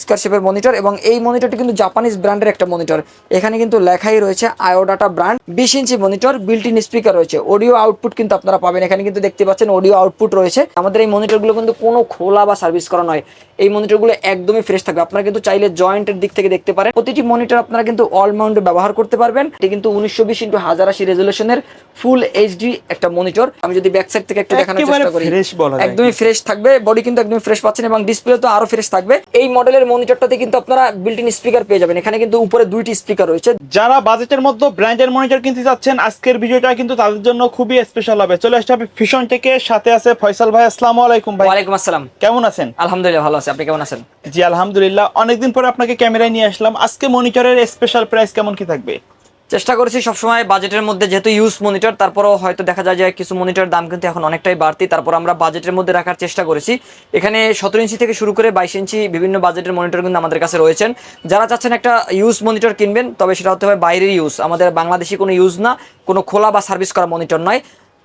Square শেপের monitor এবং এই মনিটরটি কিন্তু জাপানিজ ব্র্যান্ডের একটা মনিটর এখানে কিন্তু লেখাই রয়েছে আয়োডাটা ব্র্যান্ড বিশ inch monitor built in speaker রয়েছে। অডিও আউটপুট কিন্তু আপনারা পাবেন। এখানে কিন্তু দেখতে পাচ্ছেন অডিও আউটপুট রয়েছে। আমাদের এই মনিটরগুলো কিন্তু কোনো খোলা বা সার্ভিস করা নয়। এই মনিটরগুলো একদমই ফ্রেশ থাকবে। আপনারা কিন্তু চাইলে জয়েন্টের দিক থেকে দেখতে পারেন। প্রতিটি মনিটর আপনারা কিন্তু অল মাউন্টে ব্যবহার করতে পারবেন। এটি কিন্তু উনিশশো বিশ ইন্টু হাজার আশি রেজলিউশনের ফুল এইচডি একটা মনিটর আমি যদি ব্যাক সাইড থেকে একটু দেখানোর চেষ্টা করি। একদমই ফ্রেশ থাকবে। বডি কিন্তু একদমই ফ্রেশ পাচ্ছেন এবং ডিসপ্লে তো আরও ফ্রেশ থাকবে। এই মডেলের মনিটরটাতে কিন্তু আপনারা বিল্ট ইন স্পিকার পেয়ে যাবেন। এখানে কিন্তু উপরে দুইটি স্পিকার রয়েছে। যারা বাজেটের মধ্যে ব্র্যান্ডের মনিটর কিনতে চাচ্ছেন আজকের ভিডিওটা কিন্তু তাদের জন্য খুবই স্পেশাল হবে। চলে আসতে হবে ফিশন থেকে সাথে আছে ফয়সাল ভাই আসসালামু আলাইকুম ভাই। ওয়ালাইকুম আসসালাম। কেমন আছেন? আলহামদুলিল্লাহ ভালো আছে। আপনি কেমন আছেন? জি আলহামদুলিল্লাহ। অনেকদিন পরে আপনাকে ক্যামেরায় নিয়ে আসলাম। আজকে মনিটরের স্পেশাল প্রাইস কেমন কি থাকবে? চেষ্টা করেছি সবসময় বাজেটের মধ্যে যেহেতু ইউজ মনিটর তারপরও হয়তো দেখা যায় যে কিছু মনিটর দাম কিন্তু এখন অনেকটাই বাড়তি, তারপর আমরা বাজেটের মধ্যে রাখার চেষ্টা করেছি। এখানে সতেরো ইঞ্চি থেকে শুরু করে বাইশ ইঞ্চি বিভিন্ন বাজেটের মনিটর কিন্তু আমাদের কাছে রয়েছেন। যারা চাচ্ছেন একটা ইউজ মনিটর কিনবেন, তবে সেটা হতে হবে বাইরের ইউজ আমাদের বাংলাদেশি কোনো ইউজ না, কোনো খোলা বা সার্ভিস করা মনিটর নয়।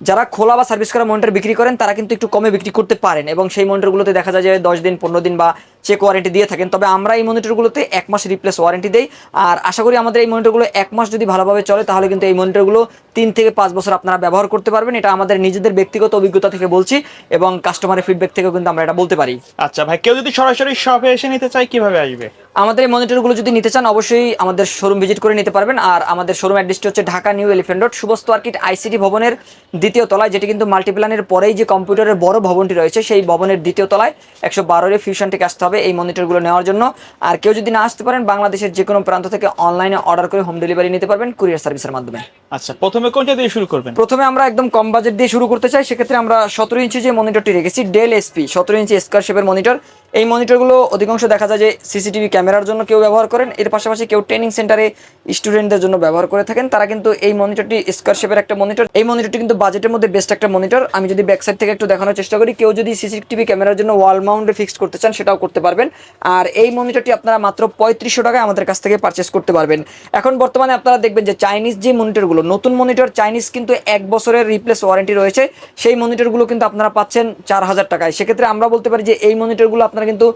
যারা খোলা বা সার্ভিস করা মনিটর বিক্রি করেন, তারা কিন্তু একটু কমে বিক্রি করতে পারেন এবং সেই মনিটরগুলোতে দেখা যায় যে দশ দিন, পনেরো দিন বা চেক ওয়ারেন্টি দিয়ে থাকেন। তবে আমরা এই মনিটরগুলোতে এক মাস রিপ্লেস ওয়ারেন্টি দেই। আর আশা করি আমাদের এই মনিটরগুলো এক মাস যদি ভালোভাবে চলে তাহলে কিন্তু এই মনিটরগুলো তিন থেকে পাঁচ বছর আপনারা ব্যবহার করতে পারবেন। এটা আমাদের নিজেদের ব্যক্তিগত অভিজ্ঞতা থেকে বলছি এবং কাস্টমারের ফিডব্যাক থেকেও কিন্তু আমরা এটা বলতে পারি। আচ্ছা ভাই কেউ যদি সরাসরি শপে এসে নিতে চায় কীভাবে আসবে? আমাদের এই মনিটরগুলো যদি নিতে চান অবশ্যই আমাদের শোরুম ভিজিট করে নিতে পারবেন। আর আমাদের শোরুম অ্যাড্রেসটি হচ্ছে Dhaka new elephant road Subastu arcade ICT ভবনের দ্বিতীয় তলায় যেটি কিন্তু মাল্টিপ্ল্যানের পরেই যে কম্পিউটারের বড় ভবনটি রয়েছে সেই ভবনের দ্বিতীয় তলায় একশো বারোরে ফিউশন থেকে আসতে হবে। এই মনিটরগুলো নেওয়ার জন্য। আর কেউ যদি না আসতে পারেন বাংলাদেশের যে কোনো প্রান্ত থেকে অনলাইনে অর্ডার করে হোম ডেলিভারি নিতে পারবেন কুরিয়ার সার্ভিসের মাধ্যমে। আচ্ছা প্রথমে কোনটা দিয়ে শুরু করবেন? প্রথমে আমরা একদম কম বাজেট দিয়ে শুরু করতে চাই সেক্ষেত্রে আমরা সতেরো ইঞ্চি যে মনিটরটি রেখেছি ডেল এসপি সতেরো ইঞ্চি স্কোয়ার শেপের মনিটর এই মনিটরগুলো অধিকাংশ দেখা যায় যে সিসিটিভি ক্যামেরার জন্য কেউ ব্যবহার করেন। এর পাশাপাশি কেউ ট্রেনিং সেন্টারে স্টুডেন্টদের জন্য ব্যবহার করে থাকেন। তারা কিন্তু এই মনিটরটি স্কোয়ার শেপের একটা মনিটর। এই মনিটরটি কিন্তু বাজেটের মধ্যে বেস্ট একটা মনিটর। আমি যদি ব্যাক সাইড থেকে একটু দেখানোর চেষ্টা করি, কেউ যদি সিসিটিভি ক্যামেরার জন্য ওয়াল মাউন্টে ফিক্সড করতে চান, সেটাও করতে পারবেন। আর এই মনিটরটি আপনারা মাত্র পঁয়ত্রিশশো টাকায় আমাদের কাছ থেকে পারচেস করতে পারবেন। এখন বর্তমানে আপনারা দেখবেন যে চাইনিজ যে মনিটরগুলো, নতুন মনিটর চাইনিজ কিন্তু এক বছরের রিপ্লেস ওয়ারেন্টি রয়েছে। সেই মনিটরগুলো কিন্তু আপনারা পাচ্ছেন চার হাজার টাকায়। সেক্ষেত্রে আমরা বলতে পারি যে এই মনিটরগুলো আপনারা কিন্তু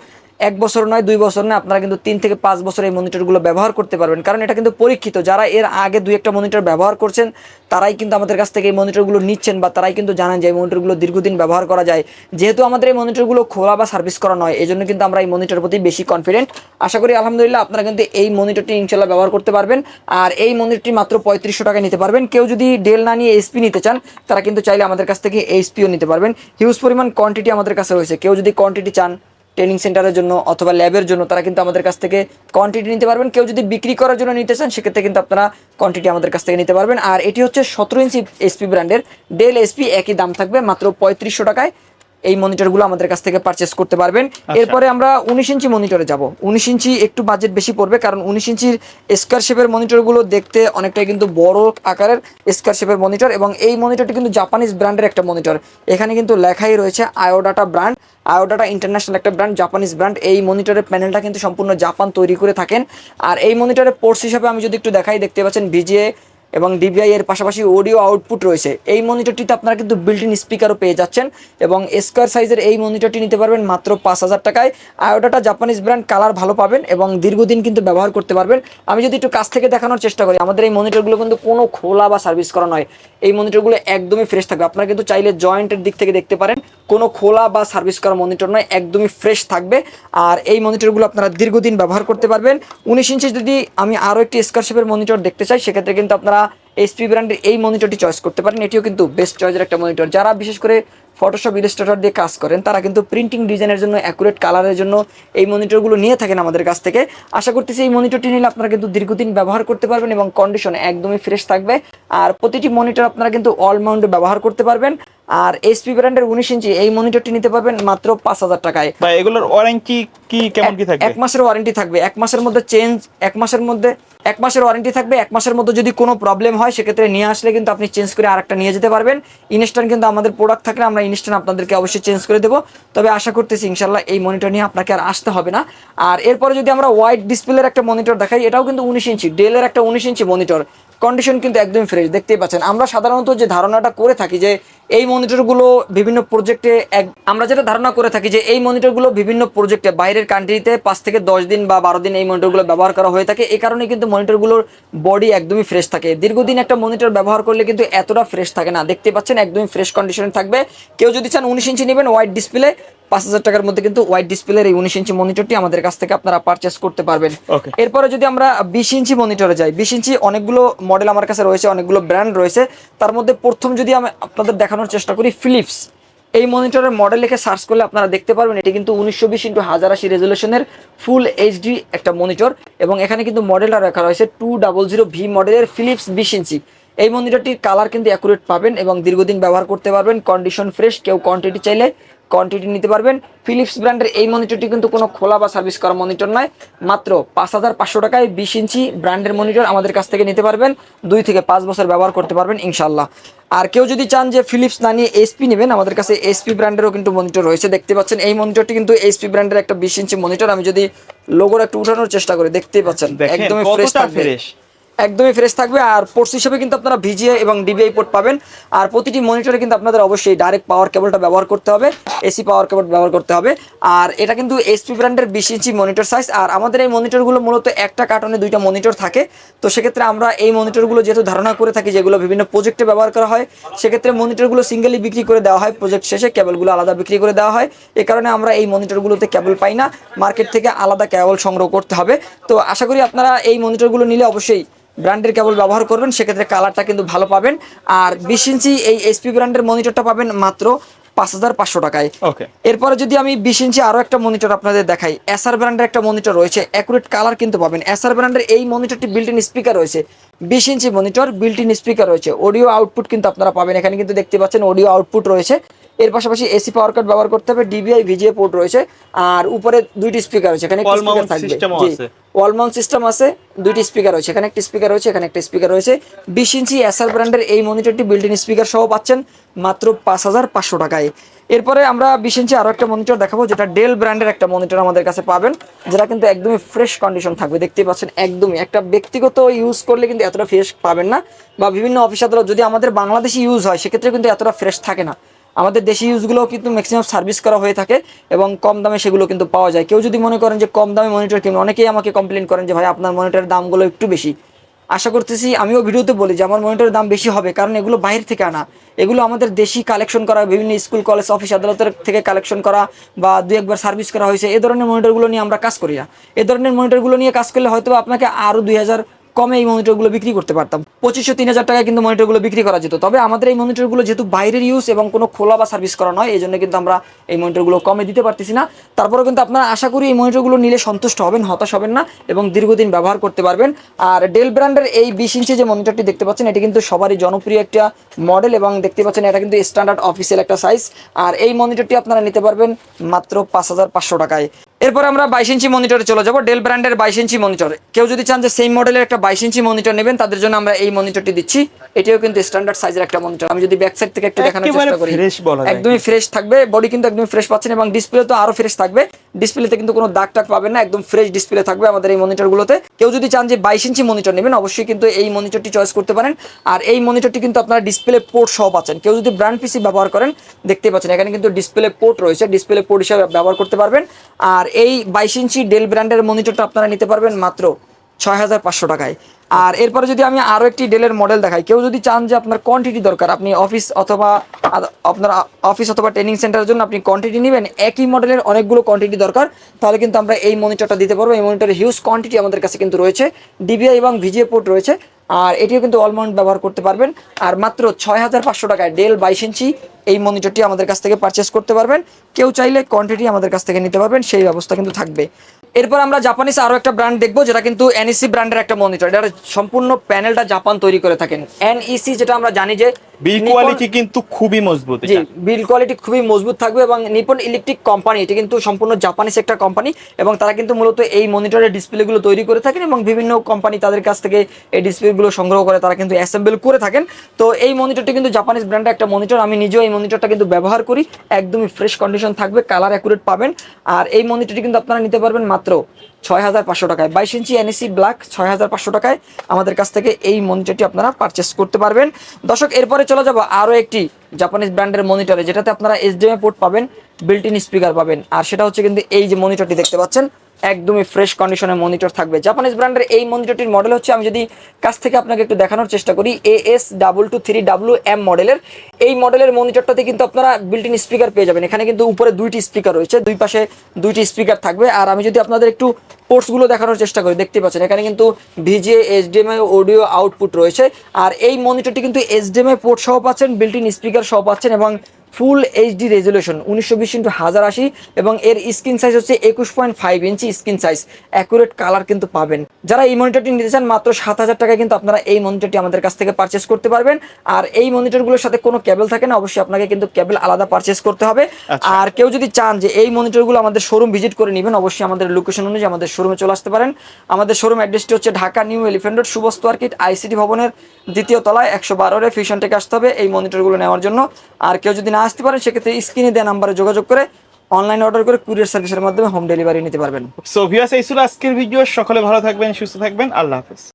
এক বছর নয়, দুই বছর নয়, আপনারা কিন্তু তিন থেকে পাঁচ বছর এই মনিটরগুলো ব্যবহার করতে পারবেন। কারণ এটা কিন্তু পরীক্ষিত। যারা এর আগে দুই একটা মনিটর ব্যবহার করছেন, তারাই কিন্তু আমাদের কাছ থেকে এই মনিটরগুলো নিচ্ছেন বা তারাই কিন্তু জানেন যে এই মনিটরগুলো দীর্ঘদিন ব্যবহার করা যায়। যেহেতু আমাদের এই মনিটরগুলো খোলা বা সার্ভিস করা নয়, এই জন্য কিন্তু আমরা এই মনিটর প্রতি বেশি কনফিডেন্ট আশা করি, আলহামদুলিল্লাহ, আপনারা কিন্তু এই মনিটরটি ইনশাল্লাহ ব্যবহার করতে পারবেন। আর এই মনিটরটি মাত্র পঁয়ত্রিশশো টাকায় নিতে পারবেন। কেউ যদি ডেল না নিয়ে এসপি নিতে চান, তারা কিন্তু চাইলে আমাদের কাছ থেকে এইচপিও নিতে পারবেন। হিউজ পরিমাণ কোয়ান্টিটি আমাদের কাছে রয়েছে। কেউ যদি কোয়ান্টিটি চান ট্রেনিং সেন্টারের জন্য অথবা ল্যাবের জন্য তারা কিন্তু আমাদের কাছ থেকে কোয়ান্টিটি নিতে পারবেন। কেউ যদি বিক্রি করার জন্য নিতে চান, সেক্ষেত্রে কিন্তু আপনারা কোয়ান্টিটি আমাদের কাছ থেকে নিতে পারবেন। আর এটি হচ্ছে সতেরো ইঞ্চি এসপি ব্র্যান্ডের ডেল এসপি একই দাম থাকবে মাত্র পঁয়ত্রিশশো টাকায়। এই মনিটরগুলো আমাদের কাছ থেকে পারচেস করতে পারবেন। এরপরে আমরা উনিশ ইঞ্চি মনিটরে যাব। উনিশ ইঞ্চি একটু বাজেট বেশি পড়বে কারণ উনিশ ইঞ্চির স্কোয়ার শেপের মনিটরগুলো দেখতে অনেকটাই কিন্তু বড় আকারের স্কোয়ার শেপের মনিটর এবং এই মনিটরটি কিন্তু জাপানিজ ব্র্যান্ডের একটা মনিটর এখানে কিন্তু লেখাই রয়েছে IO Data brand IO Data international একটা ব্র্যান্ড জাপানিজ ব্র্যান্ড এই মনিটরের প্যানেলটা কিন্তু সম্পূর্ণ জাপান তৈরি করে থাকেন। আর এই মনিটরের পোর্টস হিসাবে আমি যদি একটু দেখাই দেখতে পাচ্ছেন ভিজিএ এবং ডিবিআই এর পাশাপাশি অডিও আউটপুট রয়েছে। এই মনিটরটিতে আপনারা কিন্তু বিল্ট ইন স্পিকারও পেয়ে যাচ্ছেন এবং স্কোয়ার সাইজের এই মনিটরটি নিতে পারবেন মাত্র পাঁচ হাজার টাকায়। আয়োডাটা জাপানিজ ব্র্যান্ড কালার ভালো পাবেন এবং দীর্ঘদিন কিন্তু ব্যবহার করতে পারবেন। আমি যদি একটু কাছ থেকে দেখানোর চেষ্টা করি, আমাদের এই মনিটরগুলো কিন্তু কোনো খোলা বা সার্ভিস করা নয়। এই মনিটরগুলো একদমই ফ্রেশ থাকবে। আপনারা কিন্তু চাইলে জয়েন্টের দিক থেকে দেখতে পারেন। কোনো খোলা বা সার্ভিস করা মনিটর নয়, একদমই ফ্রেশ থাকবে। আর এই মনিটরগুলো আপনারা দীর্ঘদিন ব্যবহার করতে পারবেন। উনিশ ইঞ্চি যদি আমি আরও একটি স্কারশেপের মনিটর দেখতে চাই, সেক্ষেত্রে কিন্তু আপনারা এসপি ব্র্যান্ডের এই মনিটরটি চয়েস করতে পারেন। এটিও কিন্তু বেস্ট চয়েসের একটা মনিটর যারা বিশেষ করে ফটোশপ ইলাস্ট্রেটর দিয়ে কাজ করেন। তারা কিন্তু প্রিন্টিং ডিজাইনের জন্য অ্যাকুরেট কালারের জন্য এই মনিটরগুলো নিয়ে থাকেন আমাদের কাছ থেকে। আশা করতেছি এই মনিটরটি নিলে আপনারা কিন্তু দীর্ঘদিন ব্যবহার করতে পারবেন এবং কন্ডিশন একদমই ফ্রেশ থাকবে। আর প্রতিটি মনিটর আপনারা কিন্তু অল মাউন্টে ব্যবহার করতে পারবেন। আর এইচপি ব্র্যান্ডের উনিশ ইঞ্চি এই মনিটরটি নিতে পারবেন মাত্র পাঁচ হাজার টাকায়। এগুলোর ওয়ারেন্টি কি কেমন কি থাকবে? এক মাসের ওয়ারেন্টি থাকবে। এক মাসের মধ্যে চেঞ্জ এক মাসের মধ্যে এক মাসের ওয়ারেন্টি থাকবে, এক মাসের মধ্যে যদি কোনো প্রবলেম হয়, সেক্ষেত্রে নিয়ে আসলে কিন্তু আপনি চেঞ্জ করে আরেকটা নিয়ে যেতে পারবেন। ইনস্ট্যান্ট কিন্তু আমাদের প্রোডাক্ট থাকলে আমরা ইনস্ট্যান্ট আপনাদেরকে অবশ্যই চেঞ্জ করে দেবো। তবে আশা করতেছি ইনশাল্লাহ এই মনিটর নিয়ে আপনাকে আর আসতে হবে না। আর এরপরে যদি আমরা হোয়াইট ডিসপ্লের একটা মনিটর দেখাই, এটাও কিন্তু উনিশ ইঞ্চি ডেলের একটা উনিশ ইঞ্চি মনিটর কন্ডিশন কিন্তু একদম ফ্রেশ দেখতেই পাচ্ছেন। আমরা সাধারণত যে ধারণাটা করে থাকি যে এই মনিটরগুলো বিভিন্ন প্রজেক্টে এক, আমরা যেটা ধারণা করে থাকি যে এই মনিটরগুলো বিভিন্ন প্রজেক্টে বাইরের কান্ট্রিতে পাঁচ থেকে দশ দিন বা বারো দিন এই মনিটরগুলো ব্যবহার করা হয়ে থাকে। এই কারণে কিন্তু মনিটরগুলোর বডি একদমই ফ্রেশ থাকে। দীর্ঘদিন একটা মনিটর ব্যবহার করলে কিন্তু এতটা ফ্রেশ থাকে না। দেখতে পাচ্ছেন একদমই ফ্রেশ কন্ডিশনে থাকবে। কেউ যদি চান উনিশ ইঞ্চি নেবেন হোয়াইট ডিসপ্লে পাঁচ হাজার টাকার মধ্যে কিন্তু হোয়াইট ডিসপ্লের এই উনিশ ইঞ্চি মনিটরটি আমাদের কাছ থেকে আপনারা পারচেস করতে পারবেন। এরপরে যদি আমরা বিশ ইঞ্চি মনিটরে যাই বিশ ইঞ্চি অনেকগুলো মডেল আমার কাছে রয়েছে অনেকগুলো ব্র্যান্ড রয়েছে। তার মধ্যে প্রথম যদি আমি আপনাদের দেখানোর চেষ্টা করি ফিলিপস এই মনিটরের মডেল লিখে সার্চ করলে আপনারা দেখতে পারবেন এটি কিন্তু উনিশশো বিশ ইন্টু হাজার আশি রেজলিউশনের ফুল এইচডি একটা মনিটর এবং এখানে কিন্তু মডেলটা রাখা রয়েছে টু ডাবল জিরো ভি মডেলের ফিলিপস বিশ ইঞ্চি। এই মনিটরটির কালার কিন্তু অ্যাকুরেট পাবেন এবং দীর্ঘদিন ব্যবহার করতে পারবেন কন্ডিশন ফ্রেশ কেউ কোয়ান্টিটি চাইলে কোয়ান্টিটি নিতে পারবেন। ফিলিপস ব্র্যান্ডের এই মনিটরটি কিন্তু কোনো খোলা বা সার্ভিস করা মনিটর নয়। মাত্র পাঁচ হাজার পাঁচশো টাকায় বিশ ইঞ্চি ব্র্যান্ডের মনিটর আমাদের কাছ থেকে নিতে পারবেন। দুই থেকে পাঁচ বছর ব্যবহার করতে পারবেন ইনশাল্লাহ আর কেউ যদি চান যে ফিলিপস না নিয়ে এসপি নেবেন আমাদের কাছে এসপি ব্র্যান্ডেরও কিন্তু মনিটর রয়েছে। দেখতে পাচ্ছেন এই মনিটরটি কিন্তু এসপি ব্র্যান্ডের একটা বিশ ইঞ্চি মনিটর আমি যদি লোগোর একটু উঠানোর চেষ্টা করি দেখতেই পাচ্ছেন একদমই ফ্রেশ ফ্রেশ একদমই ফ্রেশ থাকবে। আর পোর্টস হিসেবে কিন্তু আপনারা ভিজিএ এবং ডিবিআই পোর্ট পাবেন। আর প্রতিটি মনিটরে কিন্তু আপনাদের অবশ্যই ডাইরেক্ট পাওয়ার কেবলটা ব্যবহার করতে হবে। এসি পাওয়ার কেবল ব্যবহার করতে হবে। আর এটা কিন্তু এসপি ব্র্যান্ডের বিশ ইঞ্চি মনিটর সাইজ আর আমাদের এই মনিটরগুলো মূলত একটা কার্টনে দুইটা মনিটর থাকে। তো সেক্ষেত্রে আমরা এই মনিটরগুলো যেহেতু ধারণা করে থাকি যেগুলো বিভিন্ন প্রজেক্টে ব্যবহার করা হয়, সেক্ষেত্রে মনিটরগুলো সিঙ্গেলি বিক্রি করে দেওয়া হয়। প্রজেক্ট শেষে কেবলগুলো আলাদা বিক্রি করে দেওয়া হয়। এ কারণে আমরা এই মনিটরগুলোতে কেবল পাই না। মার্কেট থেকে আলাদা কেবল সংগ্রহ করতে হবে। তো আশা করি আপনারা এই মনিটরগুলো নিলে অবশ্যই ব্র্যান্ডের কেবল ব্যবহার করবেন সেক্ষেত্রে কালারটা কিন্তু ভালো পাবেন। আর বিশ ইঞ্চি এই এসপি ব্র্যান্ডের মনিটরটা পাবেন মাত্র পাঁচ হাজার পাঁচশো টাকায়। ওকে এরপরে যদি আমি বিশ ইঞ্চি আরও একটা মনিটর আপনাদের দেখাই এসআর ব্র্যান্ডের একটা মনিটর রয়েছে অ্যাকুরেট কালার কিন্তু পাবেন। এসআর ব্র্যান্ডের এই মনিটরটি বিল্ট ইন স্পিকার রয়েছে। বিশ inch monitor built in speaker রয়েছে। অডিও আউটপুট কিন্তু আপনারা পাবেন। এখানে কিন্তু দেখতে পাচ্ছেন অডিও আউটপুট রয়েছে। এর পাশাপাশি এসি পাওয়ার কার্ড ব্যবহার করতে হবে ডিবিআই ভিজিএ পোর্ট রয়েছে আর উপরে দুইটি স্পিকার রয়েছে এখানে Wall স্পিকার থাকবে। জি ওয়াল মাউন্ট সিস্টেম আছে দুইটি স্পিকার রয়েছে এখানে একটা স্পিকার রয়েছে এখানে একটা স্পিকার রয়েছে। বিশ ইঞ্চি এসআর ব্র্যান্ডের এই মনিটরটি বিল্ট ইন স্পিকার সহ পাচ্ছেন মাত্র পাঁচ হাজার পাঁচশো টাকায়। এরপরে আমরা বিশ ইঞ্চি আরও একটা মনিটর দেখাবো যেটা ডেল ব্র্যান্ডের একটা মনিটর আমাদের কাছে পাবেন যেটা কিন্তু একদমই ফ্রেশ কন্ডিশন থাকবে দেখতেই পাচ্ছেন একদমই। একটা ব্যক্তিগত ইউজ করলে কিন্তু এতটা ফ্রেশ পাবেন না বা বিভিন্ন অফিস আদালত যদি আমাদের বাংলাদেশি ইউজ হয় সেক্ষেত্রে কিন্তু এতটা ফ্রেশ থাকে না। আমাদের দেশি ইউজগুলোও কিন্তু ম্যাক্সিমাম সার্ভিস করা হয়ে থাকে এবং কম দামে সেগুলো কিন্তু পাওয়া যায়। কেউ যদি মনে করেন যে কম দামে মনিটর কিনবেন অনেকেই আমাকে কমপ্লেন করেন যে, ভাই, আপনার মনিটরের দামগুলো একটু বেশি। আশা করতেছি, আমিও ভিডিওতে বলি যে, আমার মনিটরের দাম বেশি হবে, কারণ এগুলো বাইরে থেকে আনা। এগুলো আমাদের দেশি কালেকশন করা, বিভিন্ন স্কুল কলেজ অফিস আদালতের থেকে কালেকশন করা বা দু একবার সার্ভিস করা হয়েছে, এ ধরনের মনিটরগুলো নিয়ে আমরা কাজ করি না। এ ধরনের মনিটরগুলো নিয়ে কাজ করলে হয়তো আপনাকে আরও দুই হাজার কমে এই মনিটরগুলো বিক্রি করতে পারতাম। পঁচিশশো, তিন হাজার টাকায় কিন্তু মনিটরগুলো বিক্রি করা যেত। তবে আমাদের এই মনিটরগুলো যেহেতু বাইরের ইউজ এবং কোনো খোলা বা সার্ভিস করা নয় এই জন্য কিন্তু আমরা এই মনিটরগুলো কমে দিতে পারতেছি না। তারপরেও কিন্তু আপনারা আশা করি এই মনিটরগুলো নিলে সন্তুষ্ট হবেন, হতাশ হবেন না এবং দীর্ঘদিন ব্যবহার করতে পারবেন। আর ডেল ব্র্যান্ডের এই বিশ ইঞ্চি যে মনিটরটি দেখতে পাচ্ছেন, এটি কিন্তু সবারই জনপ্রিয় একটা মডেল এবং দেখতে পাচ্ছেন এটা কিন্তু স্ট্যান্ডার্ড অফিসিয়াল একটা সাইজ আর এই মনিটরটি আপনারা নিতে পারবেন মাত্র পাঁচ হাজার পাঁচশো টাকায়। এরপর আমরা বাইশ ইঞ্চি মনিটরে চলে যাব। ডেল ব্র্যান্ডের বাইশ ইঞ্চি মনিটর। কেউ যদি চান যে সেম মডেলের একটা বাইশ ইঞ্চি মনিটর নেবেন তাদের জন্য আমরা এই মনিটরটি দিচ্ছি। এটিও কিন্তু স্ট্যান্ডার্ড সাইজের একটা মনিটর আমি যদি ব্যাক সাইড থেকে একটু দেখানোর চেষ্টা করি। একদমই ফ্রেশ থাকবে। বডি কিন্তু একদম ফ্রেশ পাচ্ছেন এবং ডিসপ্লে তো আরও ফ্রেশ থাকবে। ডিসপ্লেতে কিন্তু কোনো দাগ টাগ পাবেন না, একদম ফ্রেশ ডিসপ্লে থাকবে আমাদের এই মনিটরগুলোতে কেউ যদি চান যে বাইশ ইঞ্চি মনিটর নেবেন, অবশ্যই কিন্তু এই মনিটরটি চয়েস করতে পারেন। আর এই মনিটরটি কিন্তু আপনারা ডিসপ্লে পোর্ট সহ পাচ্ছেন। কেউ যদি ব্র্যান্ড পিসি ব্যবহার করেন দেখতে পাচ্ছেন, এখানে কিন্তু ডিসপ্লে পোর্ট রয়েছে। ডিসপ্লে পোর্ট হিসাবে ব্যবহার করতে পারবেন। আর এই বাইশ ইঞ্চি ডেল ব্র্যান্ডের মনিটরটা আপনারা নিতে পারবেন মাত্র ছয় হাজার পাঁচশো টাকায়। আর এরপরে যদি আমি আরও একটি ডেলের মডেল দেখাই, কেউ যদি চান যে আপনার কোয়ান্টিটি দরকার, আপনি অফিস অথবা আপনার অফিস অথবা ট্রেনিং সেন্টারের জন্য আপনি কোয়ান্টিটি নেবেন, একই মডেলের অনেকগুলো কোয়ান্টিটি দরকার, তাহলে কিন্তু আমরা এই মনিটরটা দিতে পারব। এই মনিটরের হিউজ কোয়ান্টিটি আমাদের কাছে কিন্তু রয়েছে। ডিবিআই এবং ভিজিএ পোর্ট রয়েছে। আর এটিও কিন্তু অলমাউন্ট ব্যবহার করতে পারবেন। আর মাত্র ছয় হাজার পাঁচশো টাকায় ডেল বাইশ ইঞ্চি এই মনিটরটি আমাদের কাছ থেকে পারচেস করতে পারবেন। কেউ চাইলে কোয়ান্টিটি আমাদের কাছ থেকে নিতে পারবেন, সেই ব্যবস্থা কিন্তু থাকবে। এরপর আমরা জাপানিজ আরও একটা ব্র্যান্ড দেখব, যেটা কিন্তু এনইসি ব্র্যান্ডের একটা মনিটর এটার সম্পূর্ণ প্যানেলটা জাপান তৈরি করে থাকেন। এনইসি যেটা আমরা জানি যে বিল কোয়ালিটি কিন্তু খুবই মজবুত জি। বিল কোয়ালিটি খুবই মজবুত থাকবে এবং নিপন ইলেকট্রিক কোম্পানি এটি কিন্তু সম্পূর্ণ জাপানিজ একটা কোম্পানি এবং তারা কিন্তু মূলত এই মনিটরের ডিসপ্লেগুলো তৈরি করে থাকেন এবং বিভিন্ন কোম্পানি তাদের কাছ থেকে এই ডিসপ্লেগুলো সংগ্রহ করে তারা কিন্তু অ্যাসেম্বল করে থাকেন তো এই মনিটরটি কিন্তু জাপানিজ ব্র্যান্ডের একটা মনিটর আমি নিজেও এই মনিটরটা কিন্তু ব্যবহার করি একদমই ফ্রেশ কন্ডিশন থাকবে কালার অ্যাকুরেট পাবেন আর এই মনিটরটি কিন্তু আপনারা নিতে পারবেন মাত্র ছয় হাজার পাঁচশো টাকায়। বাইশ ইঞ্চি এনএসি ব্ল্যাক ছয় হাজার পাঁচশো টাকায় আমাদের কাছ থেকে এই মনিটরটি আপনারা পারচেস করতে পারবেন। দর্শক, এরপরে চলে যাব আরও একটি জাপানিজ ব্র্যান্ডের মনিটরে, যেটাতে আপনারা এইচডিএমআই পোর্ট পাবেন। বিল্ট ইন স্পিকার পাবেন। আর সেটা হচ্ছে কিন্তু এই যে মনিটরটি দেখতে পাচ্ছেন, একদমই ফ্রেশ কন্ডিশনের মনিটর থাকবে। জাপানিজ ব্র্যান্ডের এই মনিটরটির মডেল হচ্ছে, আমি যদি কাছ থেকে আপনাকে একটু দেখানোর চেষ্টা করি A S double two three W M মডেলের এই মডেলের মনিটরটাতে কিন্তু আপনারা বিল্ট ইন স্পিকার পেয়ে যাবেন। এখানে কিন্তু উপরে দুইটি স্পিকার রয়েছে, দুই পাশে দুইটি স্পিকার থাকবে। আর আমি যদি আপনাদের একটু পোর্টসগুলো দেখানোর চেষ্টা করি, দেখতে পাচ্ছেন, এখানে কিন্তু ভিজিএ এইচডিএমআই অডিও আউটপুট রয়েছে। আর এই মনিটরটি কিন্তু এইচডিএমআই পোর্ট সহ পাচ্ছেন বিল্ট ইন স্পিকার সহ পাচ্ছেন এবং ফুল এইচডি রেজলিউশন উনিশশো বিশ ইন্টু হাজার আশি এবং এর স্ক্রিন সাইজ হচ্ছে একুশ point five inch screen size accurate colour কিন্তু পাবেন। যারা এই মনিটরটি নিতে চান মাত্র সাত হাজার টাকায় কিন্তু আপনারা এই মনিটরটি আমাদের কাছ থেকে পারচেস করতে পারবেন। আর এই মনিটরগুলোর সাথে কোনো কেবল থাকে না অবশ্যই আপনাকে কিন্তু কেবল আলাদা পারচেস করতে হবে। আচ্ছা। আর কেউ যদি চান যে এই মনিটরগুলো আমাদের শোরুম ভিজিট করে নেবেন অবশ্যই আমাদের লোকেশন অনুযায়ী আমাদের শোরুমে চলে আসতে পারেন। আমাদের শোরুম অ্যাড্রেসটি হচ্ছে Dhaka new elephant road Subastu market ICT ভবনের দ্বিতীয় তলায় একশো বারোরে ফিউশন থেকে আসতে হবে এই মনিটরগুলো নেওয়ার জন্য। আর কেউ যদি না আসতে পারেন, সেক্ষেত্রে স্ক্রিনে দেওয়া নাম্বারে যোগাযোগ করে অনলাইন অর্ডার করে কুরিয়ার সার্ভিসের মাধ্যমে হোম ডেলিভারি নিতে পারবেন। সো ভিউয়ার্স আজকের ভিডিও। সকলে ভালো থাকবেন, সুস্থ থাকবেন। আল্লাহ হাফেজ।